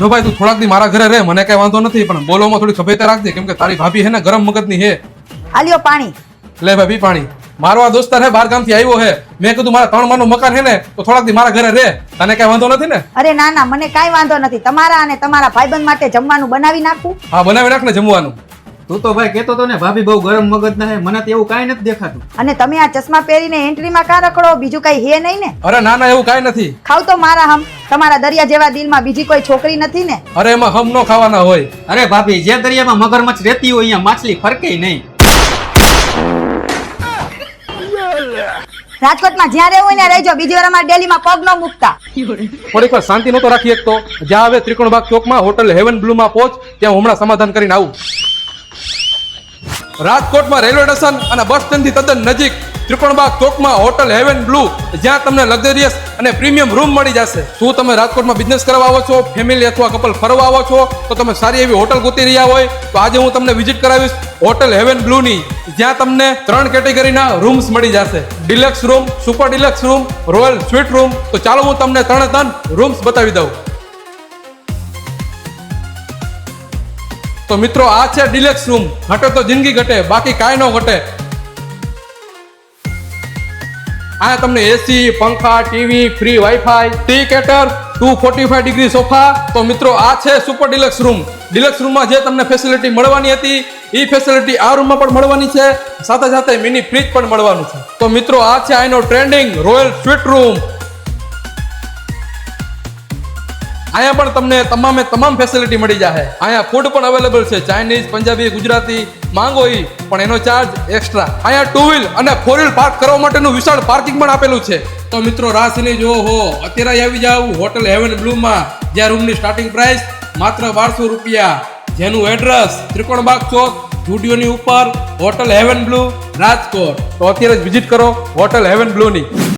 જો ભાઈ તું થોડાક દી મારા ઘરે રહે મને કઈ વાંધો નથી પણ બોલોમાં થોડી સભ્યતા રાખજે કેમ કે તારી ભાભી હે ને ગરમ મગજની હે. આલ્યો પાણી. લે પી પાણી. મારો આ દોસ્તાર હે બાર ગામથી આવ્યો હે. મેં કીધું મારા ત્રણ માનું મકાન હે ને તો થોડાક દી મારા ઘરે રહે તને કઈ વાંધો નથી ને? અરે ના ના મને કાંઈ વાંધો નથી. તમારા અને તમારા ભાઈબંધ માટે જમવાનું બનાવી નાખું. હા બનાવી નાખ ને જમવાનું. તું તો ભાઈ કેતો તો ને ભાભી બહુ ગરમ મગજ ના હે મને તો એવું કાંઈ નથી દેખાતું. અને તમે આ ચશ્મા પહેરીને એન્ટ્રીમાં કાં રખડો? બીજું કઈ હે નહીં ને? અરે ના ના એવું કાંઈ નથી. ખાવ તો મારા હમ. તમારા દરિયા જેવા દિલમાં બીજી કોઈ છોકરી નથી ને? અરે એમાં હમ નો ખાવાના હોય. અરે ભાભી જે દરિયામાં મગરમચ્છ રહેતી હોય અહીંયા માછલી ફરકે નહીં. રાજકોટમાં જ્યાં રહેવું ને રહેજો. બીજી વાર અમારા ડેલીમાં પગ ન મૂકતા. થોડીક વાર શાંતિ નતો રાખી એક તો. જ્યાં હવે ત્રિકોણબાગ ચોકમાં હોટલ હેવન બ્લુ માં પહોંચ. ત્યાં હમણાં સમાધાન કરીને આવું. રાજકોટમાં રેલવે સ્ટેશન અને બસ સ્ટેન્ડથી તદ્દન નજીક ત્રિકોણબાગ ચોકમાં હોટલ હેવન બ્લુ, જ્યાં તમને લક્ઝરિયસ અને પ્રીમિયમ રૂમ મળી જશે. શું તમે રાજકોટમાં બિઝનેસ કરવા આવો છો? ફેમિલી અથવા કપલ ફરવા આવો છો? તો તમે સારી એવી હોટલ ગોતી રહ્યા હોય, તો આજે હું તમને વિઝિટ કરાવીશ હોટલ હેવન બ્લુની, જ્યાં તમને ત્રણ કેટેગરીના રૂમ્સ મળી જશે. Deluxe room super deluxe room royal suite room તો ચાલો હું તમને ત્રણે ત્રણ રૂમ્સ બતાવી દઉં. તો મિત્રો, આ છે ડિલેક્સ રૂમ ઘટે તો જિંદગી ઘટે, બાકી કાંઈ ન ઘટે. આ તમને એસી પંખા TV free WiFi tea kettle two forty five degree sofa તો મિત્રો, આ છે સુપર ડિલક્સ રૂમ ડિલક્સ રૂમમાં જે તમને ફેસિલિટી મળવાની હતી એ ફેસિલિટી આ રૂમમાં પણ મળવાની છે. સાથે સાથે મિની ફ્રીજ પણ મળવાનું છે. તો મિત્રો, આ છે આનો ટ્રેન્ડિંગ રોયલ સ્વીટ રૂમ અહીંયા પણ તમને તમામે તમામ ફેસિલિટી મળી જશે અહીંયા ફૂડ પણ અવેલેબલ છે. ચાઇનીઝ પંજાબી ગુજરાતી માંગો ઈ પણ એનો ચાર્જ એક્સ્ટ્રા અહીંયા ટુ વ્હીલ અને ફોર વ્હીલ પાર્ક કરવા માટેનું વિશાળ પાર્કિંગ પણ આપેલું છે. તો મિત્રો રાસની જો હો. અત્યારે આવી જાવ હોટલ હેવન બ્લુમાં, જ્યાં રૂમની સ્ટાર્ટિંગ પ્રાઇસ માત્ર બારસો રૂપિયા. જેનું એડ્રેસ ત્રિકોણબાગ ચોક સ્ટુડિયોની ઉપર, હોટલ હેવન બ્લુ, રાજકોટ. તો અત્યારે જ વિઝિટ કરો હોટલ હેવન બ્લુની.